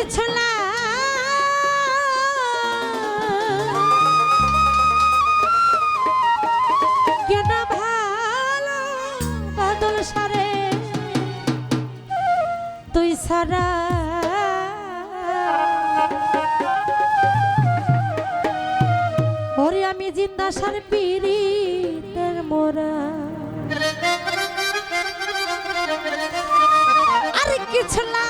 কিছু না। কেন ভালো তুই সারা। ওরে আমি জিন্দা সার পিড়িতের মোরা। আর কিছু না।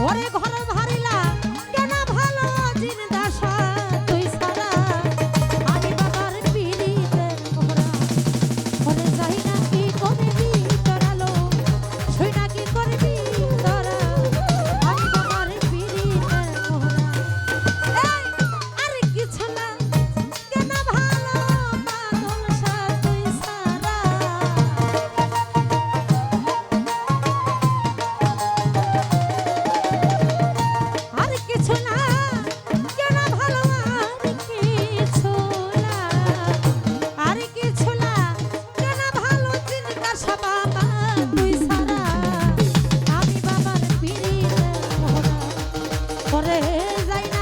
ওরে ঘন ঘরে যাই না